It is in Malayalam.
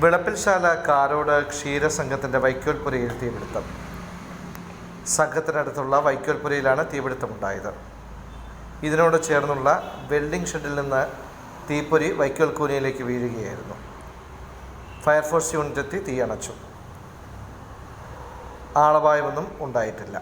വിളപ്പിൽശാല കാരോട് ക്ഷീരസംഘത്തിന്റെ വൈക്കോൽപുരയിൽ തീപിടുത്തം. സംഘത്തിനടുത്തുള്ള വൈക്കോൽപുരയിലാണ് തീപിടുത്തമുണ്ടായത്. ഇതിനോട് ചേർന്നുള്ള വെൽഡിംഗ് ഷെഡിൽ നിന്ന് തീപ്പൊരി വൈക്കോൽക്കൂനയിലേക്ക് വീഴുകയായിരുന്നു. ഫയർഫോഴ്സ് യൂണിറ്റ് എത്തി തീയണച്ചു ആളപായമൊന്നും ഉണ്ടായിട്ടില്ല.